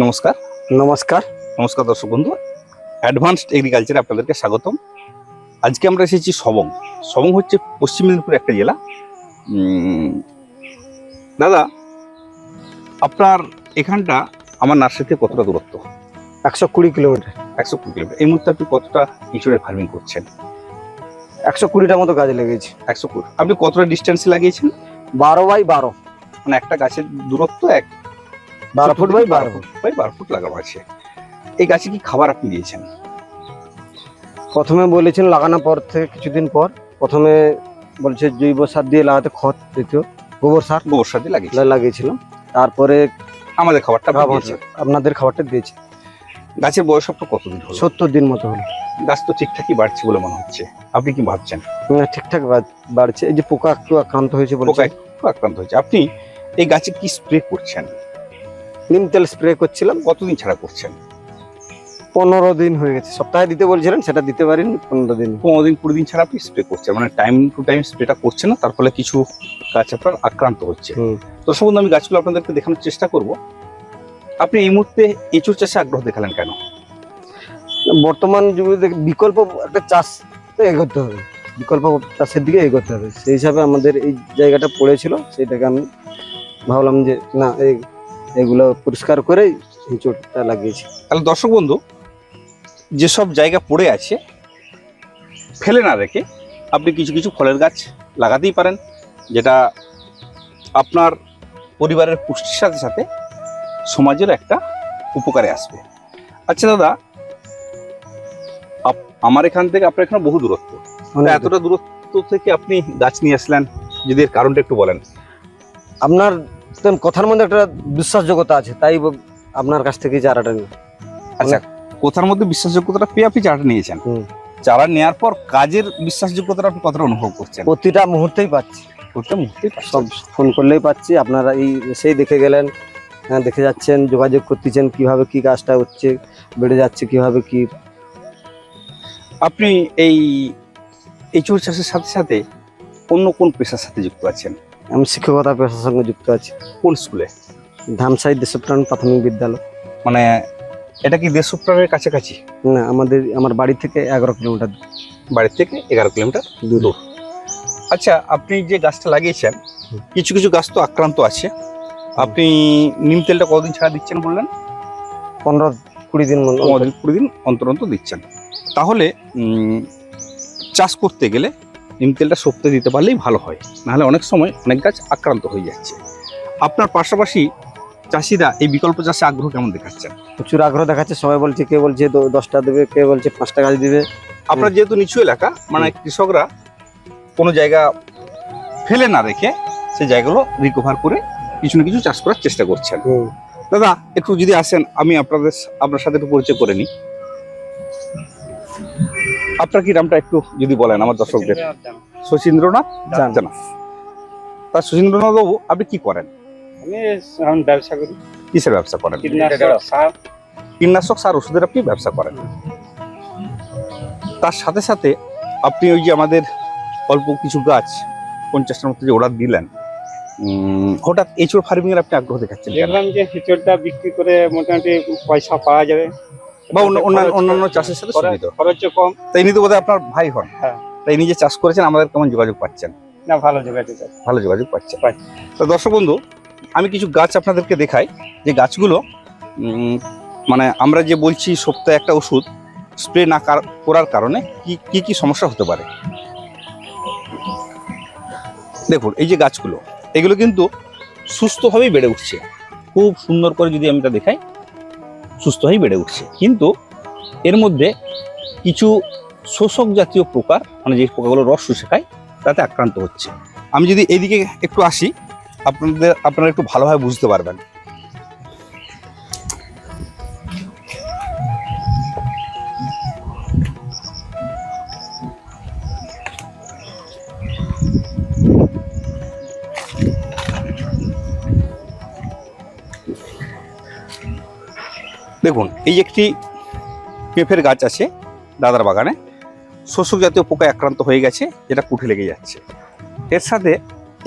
নমস্কার। নমস্কার। নমস্কার দর্শক বন্ধু। অ্যাডভান্সড এগ্রিকালচারে আপনাদেরকে স্বাগতম। আজকে আমরা এসেছি সবং। সবং হচ্ছে পশ্চিম মেদিনীপুর একটা জেলা। দাদা আপনার এখানটা আমার নার্সারি থেকে কতটা দূরত্ব? একশো কুড়ি কিলোমিটার। একশো কুড়ি কিলোমিটার। এই মুহূর্তে আপনি কতটা ইঁচড়ের ফার্মিং করছেন? একশো কুড়িটার মতো গাছ লেগেছে একশো কুড়ি। আপনি কতটা ডিস্টেন্সে লাগিয়েছেন? বারো বাই বারো। মানে একটা গাছের দূরত্ব এক বারো ফুট বাই বারো ফুট। বাই বারো ফুট লাগানো আছে। এই গাছে কি খাবার আপনি দিয়েছেন? প্রথমে বলেছেন লাগানোর পর থেকে কিছুদিন পর। প্রথমে বলছে জৈব সার দিয়ে লাগাতে খত দিত গোবর সার গোবর সার দিয়ে লাগিয়েছেন লা- লাগিয়েছিলাম। তারপরে আমাদের খাবারটা। আপনাদের খাবারটা দিয়েছে। গাছের বয়স আপনার কতদিন হলো? সত্তর দিন মতো হলো। গাছ তো ঠিকঠাকই বাড়ছে বলে মনে হচ্ছে। আপনি কি ভাবছেন? না, ঠিকঠাক বাড়ছে। এই যে পোকা একটু আক্রান্ত হয়েছে পোকায় একটু আক্রান্ত হয়েছে। আপনি এই গাছে কি স্প্রে করছেন? নিম তেল স্প্রে করছিলাম কতদিন ছাড়া করছেন? পনেরো দিন হয়ে গেছে। সপ্তাহে দিতে বলছিলেন সেটা দিতে পারিনি পনেরো দিন। পনেরো দিন কুড়ি দিন ছাড়া আপনি স্প্রে করছেন। মানে টাইম টু টাইম স্প্রেটা করছেন না তার ফলে কিছু গাছ আপনার আক্রান্ত হচ্ছে। তো সম্বন্ধে আমি গাছগুলো আপনাদেরকে দেখানোর চেষ্টা করব। আপনি এই মুহূর্তে এঁচুর চাষে আগ্রহ দেখালেন কেন? বর্তমান যুগে দেখ- বিকল্প একটা চাষ তো এগোতে হবে। বিকল্প চাষের দিকে এগোতে হবে। সেই হিসাবে আমাদের এই জায়গাটা পড়েছিল সেটাকে আমি ভাবলাম যে না এই এগুলো পরিষ্কার করেই চোটটা লাগিয়েছি। তাহলে দর্শক বন্ধু যেসব জায়গা পড়ে আছে ফেলে না রেখে আপনি কিছু কিছু ফলের গাছ লাগাতেই পারেন যেটা আপনার পরিবারের পুষ্টির সাথে সাথে সমাজের একটা উপকারে আসবে। আচ্ছা দাদা আমার এখান থেকে আপনার এখানে বহু দূরত্ব। মানে এতটা দূরত্ব থেকে আপনি গাছ নিয়ে আসলেন যদি এর কারণটা একটু বলেন। আপনার তেমন কথার মধ্যে একটা বিশ্বাসযোগ্যতা আছে তাই আপনার কাছ থেকে চারাটা নিই আচ্ছা কোথার মধ্যে বিশ্বাসযোগ্যতাটা পেয়ে আপনি চারাটা নিয়েছেন চারা নেওয়ার পর কাজের বিশ্বাসযোগ্যতাটা আপনি কতটা অনুভব করছেন? প্রতিটা মুহূর্তেই পাচ্ছি। প্রতিটা মুহূর্তেই সব ফোন করলেই পাচ্ছি আপনারা এই সেই দেখে গেলেন হ্যাঁ দেখে যাচ্ছেন যোগাযোগ করতেছেন কীভাবে কি কাজটা হচ্ছে বেড়ে যাচ্ছে কীভাবে কি। আপনি এই এঁচুর চাষের সাথে সাথে অন্য কোন পেশার সাথে যুক্ত আছেন? আমি শিক্ষকতা পেশার সঙ্গে যুক্ত আছি। কোন স্কুলে? ধামসাই দেশপ্রাণ প্রাথমিক বিদ্যালয়। মানে এটা কি দেশপ্রাণের কাছাকাছি? না আমাদের আমার বাড়ি থেকে এগারো কিলোমিটার বাড়ি থেকে এগারো কিলোমিটার দূর। আচ্ছা আপনি যে গাছটা লাগিয়েছেন কিছু কিছু গাছ তো আক্রান্ত আছে। আপনি নিম তেলটা কতদিন ছাড়া দিচ্ছেন বললেন? পনেরো কুড়ি দিন কুড়ি দিন অন্তর অন্তর দিচ্ছেন। তাহলে চাষ করতে গেলে নিম তেলটা সপ্তাহে দিতে পারলেই ভালো হয়। নাহলে অনেক সময় অনেক গাছ আক্রান্ত হয়ে যাচ্ছে। আপনার পাশাপাশি চাষিরা এই বিকল্প চাষে আগ্রহ কেমন দেখাচ্ছেন? প্রচুর আগ্রহ দেখাচ্ছে। সবাই বলছে কে বলছে দশটা দেবে কে বলছে পাঁচটা গাছ দেবে। আপনার যেহেতু নিচু এলাকা মানে কৃষকরা কোনো জায়গা ফেলে না রেখে সেই জায়গাগুলো রিকভার করে কিছু না কিছু চাষ করার চেষ্টা করছেন। দাদা একটু যদি আসেন আমি আপনাদের আপনার সাথে একটু পরিচয় করে নিই। আপনার কি নামটা একটু যদি বলেন আমার দর্শকদের? শচীন্দ্রনাথ জানা। তা শচীন্দ্রনাথ বাবু আপনি কি করেন? আমি ব্যবসা করি। কিসের ব্যবসা করেন? কীটনাশক সার। ওষুধের আপনি ব্যবসা করেন? তার সাথে সাথে আপনি ওই যে আমাদের অল্প কিছু গাছ পঞ্চাশটার মতো যে অর্ডার দিলেন হঠাৎ এঁচড় ফার্মিং এর আপনি আগ্রহ দেখাচ্ছেন? দেখলাম যে হিচড়টা বিক্রি করে মোটামুটি পয়সা পাওয়া যাবে। বা অন্য- অন্যান্য চাষের সাথে খরচ- সুবিধা। খরচও কম। তাই ইনি তো বোধহয় আপনার ভাই হন। হ্যাঁ। তাই নিজে চাষ করেছেন আমাদের কেমন যোগাযোগ পাচ্ছেন? না ভালো যোগাযোগ ভালো যোগাযোগ পাচ্ছেন। পাচ্ছি। তো দর্শক বন্ধু আমি কিছু গাছ আপনাদেরকে দেখাই। যে গাছগুলো মানে আমরা যে বলছি সপ্তাহে একটা ওষুধ স্প্রে না কার- করার কারণে কি কি কি সমস্যা হতে পারে? দেখুন এই যে গাছগুলো এগুলো কিন্তু সুস্থভাবেই বেড়ে উঠছে। খুব সুন্দর করে যদি আমি এটা দেখাই সুস্থভাবেই বেড়ে উঠছে। কিন্তু এর মধ্যে কিছু শোষক জাতীয় পোকা মানে যে পোকাগুলো রস শুষে খায়, তাতে আক্রান্ত হচ্ছে। আমি যদি এদিকে একটু আসি, আপনাদের, আপনারা একটু ভালোভাবে বুঝতে পারবেন। দেখুন, এই একটি পেঁপের গাছ আছে দাদার বাগানে। শোষক জাতীয় পোকা আক্রান্ত হয়ে গেছে, যেটা কুঠে লেগে যাচ্ছে। এর সাথে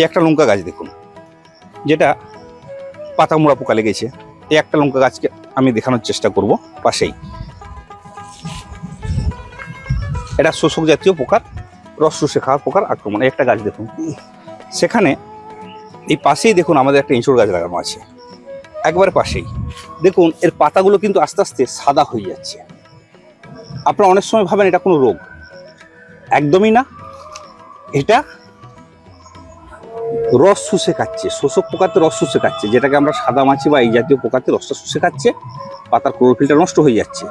একটা লঙ্কা গাছ দেখুন, যেটা পাতা মোড়া পোকা লেগেছে। এই একটা লঙ্কা গাছকে আমি দেখানোর চেষ্টা করব পাশেই। এটা শোষক জাতীয় পোকার রস শুষে খাওয়ার পোকার আক্রমণ। একটা গাছ দেখুন। সেখানে এই পাশেই দেখুন আমাদের একটা ইঁচড় গাছ লাগানো আছে। একবারে পাশেই। দেখুন, এর পাতাগুলো কিন্তু আস্তে আস্তে সাদা হয়ে যাচ্ছে। আপনারা অনেক সময় ভাবেন এটা কোনো রোগ। একদমই না। এটা রস শুষে খাচ্ছে, শোষক পোকাতে রস শুষে খাচ্ছে, যেটাকে আমরা সাদা মাছি বা এই জাতীয় পোকাতে রসটা শুষে খাচ্ছে, পাতার ক্লোরোফিলটা নষ্ট হয়ে যাচ্ছে।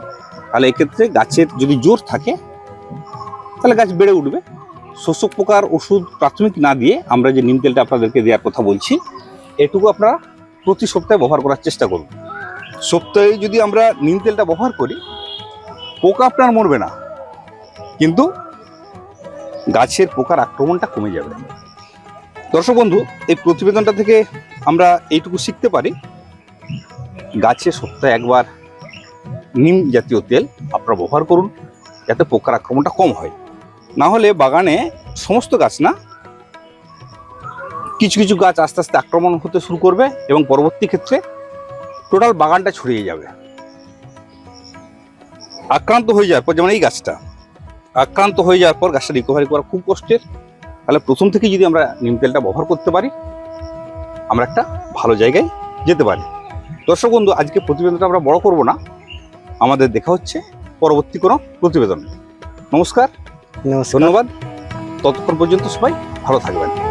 তাহলে এক্ষেত্রে গাছের যদি জোর থাকে, তাহলে গাছ বেড়ে উঠবে। শোষক পোকার ওষুধ প্রাথমিক না দিয়ে আমরা যে নিম তেলটা আপনাদেরকে দেওয়ার কথা বলছি, এটুকু আপনারা প্রতি সপ্তাহে ব্যবহার করার চেষ্টা করুন। সপ্তাহে যদি আমরা নিম তেলটা ব্যবহার করি, পোকা আপনার মরবে না। কিন্তু গাছের পোকার আক্রমণটা কমে যাবে। দর্শক বন্ধু, এই প্রতিবেদনটা থেকে আমরা এইটুকু শিখতে পারি, গাছে সপ্তাহে একবার নিম জাতীয় তেল আপনারা ব্যবহার করুন, যাতে পোকার আক্রমণটা কম হয়। না হলে বাগানে সমস্ত গাছ না, কিছু কিছু গাছ আস্তে আস্তে আক্রমণ হতে শুরু করবে এবং পরবর্তী ক্ষেত্রে টোটাল বাগানটা ছড়িয়ে যাবে। আক্রান্ত হয়ে যাওয়ার পর যেমন এই গাছটা আক্রান্ত হয়ে যাওয়ার পর গাছটা রিকভারি করা খুব কষ্টের। তাহলে প্রথম থেকে যদি আমরা নিম তেলটা ব্যবহার করতে পারি আমরা একটা ভালো জায়গায় যেতে পারি। দর্শক বন্ধু আজকে প্রতিবেদনটা আমরা বড় করব না। আমাদের দেখা হচ্ছে পরবর্তী কোনো প্রতিবেদন। নমস্কার নমস্কার। ধন্যবাদ। ততক্ষণ পর্যন্ত সবাই ভালো থাকবেন।